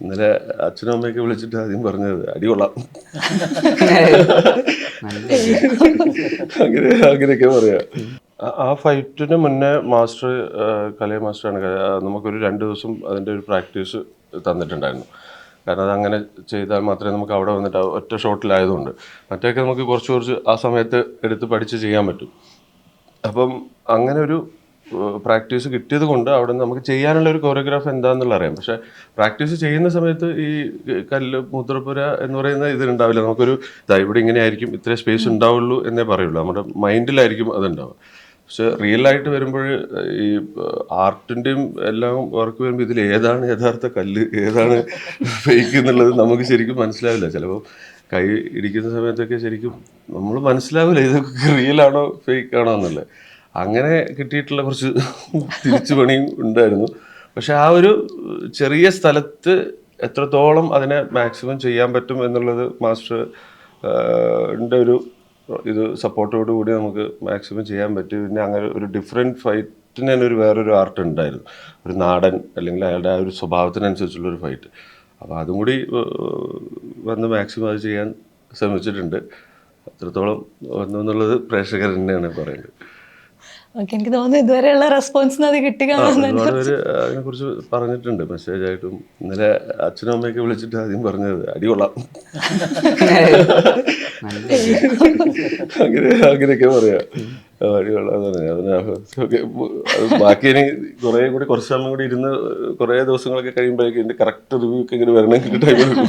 ഇന്നലെ അച്ഛനും അമ്മയൊക്കെ വിളിച്ചിട്ട് ആദ്യം പറഞ്ഞത് അടി കൊള്ളാം. അങ്ങനെ അങ്ങനെയൊക്കെ പറയാം. ആ- ഫൈറ്റിന് മുന്നേ മാസ്റ്റർ കലയ മാസ്റ്ററാണ്. നമുക്കൊരു രണ്ട് ദിവസം അതിന്റെ ഒരു പ്രാക്ടീസ് തന്നിട്ടുണ്ടായിരുന്നു. കാരണം അത് അങ്ങനെ ചെയ്താൽ മാത്രമേ നമുക്ക് അവിടെ വന്നിട്ട് ഒറ്റ ഷോട്ടിലായതുകൊണ്ട്. മറ്റേയൊക്കെ നമുക്ക് കുറച്ച് കുറച്ച് ആ സമയത്ത് എടുത്ത് പഠിച്ച് ചെയ്യാൻ പറ്റും. അപ്പം അങ്ങനെ ഒരു പ്രാക്ടീസ് കിട്ടിയത് കൊണ്ട് അവിടെ നമുക്ക് ചെയ്യാനുള്ള ഒരു കോറിയോഗ്രാഫ് എന്താണെന്നുള്ള അറിയാം. പക്ഷെ പ്രാക്ടീസ് ചെയ്യുന്ന സമയത്ത് ഈ കല്ല് മുദ്രപ്പുര എന്ന് പറയുന്ന ഇതിലുണ്ടാവില്ല. നമുക്കൊരു ഇതാ ഇവിടെ ഇങ്ങനെ ആയിരിക്കും ഇത്ര സ്പേസ് ഉണ്ടാവുള്ളൂ എന്നേ പറയുള്ളൂ. നമ്മുടെ മൈൻഡിലായിരിക്കും അതുണ്ടാവുക. പക്ഷെ റിയൽ ആയിട്ട് വരുമ്പോൾ ഈ ആർട്ടിന്റെയും എല്ലാം വർക്ക് വരുമ്പോൾ ഇതിൽ ഏതാണ് യഥാർത്ഥ കല്ല് ഏതാണ് ഫേക്ക് എന്നുള്ളത് നമുക്ക് ശരിക്കും മനസ്സിലാവില്ല. ചിലപ്പോൾ കൈ ഇടിക്കുന്ന സമയത്തൊക്കെ ശരിക്കും നമ്മൾ മനസ്സിലാവില്ല ഇതൊക്കെ റിയൽ ആണോ ഫേക്ക് ആണോ എന്നുള്ളത്. അങ്ങനെ കിട്ടിയിട്ടുള്ള കുറച്ച് തിരിച്ചു പണിയും ഉണ്ടായിരുന്നു. പക്ഷെ ആ ഒരു ചെറിയ സ്ഥലത്ത് എത്രത്തോളം അതിനെ മാക്സിമം ചെയ്യാൻ പറ്റും എന്നുള്ളത് മാസ്റ്റർ ഒരു ഇത് സപ്പോർട്ടോട് കൂടി നമുക്ക് മാക്സിമം ചെയ്യാൻ പറ്റും. പിന്നെ അങ്ങനെ ഒരു ഡിഫറെന്റ് ഫൈറ്റിന് തന്നെ ഒരു വേറൊരു ആർട്ട് ഉണ്ടായിരുന്നു. ഒരു നാടൻ അല്ലെങ്കിൽ അയാളുടെ ആ ഒരു സ്വഭാവത്തിനനുസരിച്ചുള്ള ഒരു ഫൈറ്റ് അപ്പോൾ അതും കൂടി വന്ന് മാക്സിമം അത് ചെയ്യാൻ ശ്രമിച്ചിട്ടുണ്ട്. അത്രത്തോളം വന്നു എന്നുള്ളത് പ്രേക്ഷകർ തന്നെയാണ് പറയുന്നത്. ഓക്കെ എനിക്ക് തോന്നുന്നു ഇതുവരെയുള്ള റെസ്പോൺസ് അത് കിട്ടി അതിനെ കുറിച്ച് പറഞ്ഞിട്ടുണ്ട് മെസ്സേജ് ആയിട്ടും. ഇന്നലെ അച്ഛനും അമ്മയൊക്കെ വിളിച്ചിട്ട് ആദ്യം പറഞ്ഞത്. അടി കൊള്ളാം. അങ്ങനെ അങ്ങനെയൊക്കെ പറയാം. അടി കൊള്ളാം പറഞ്ഞു. അതിനൊക്കെ അത് ബാക്കി ഇനി കുറേ കൂടി കുറച്ച് സമയം കൂടി ഇരുന്ന് കുറേ ദിവസങ്ങളൊക്കെ കഴിയുമ്പോഴേക്കും ഇതിന്റെ കറക്റ്റ് റിവ്യൂ ഒക്കെ ഇങ്ങനെ വരണമെങ്കിൽ ടൈം എടുക്കും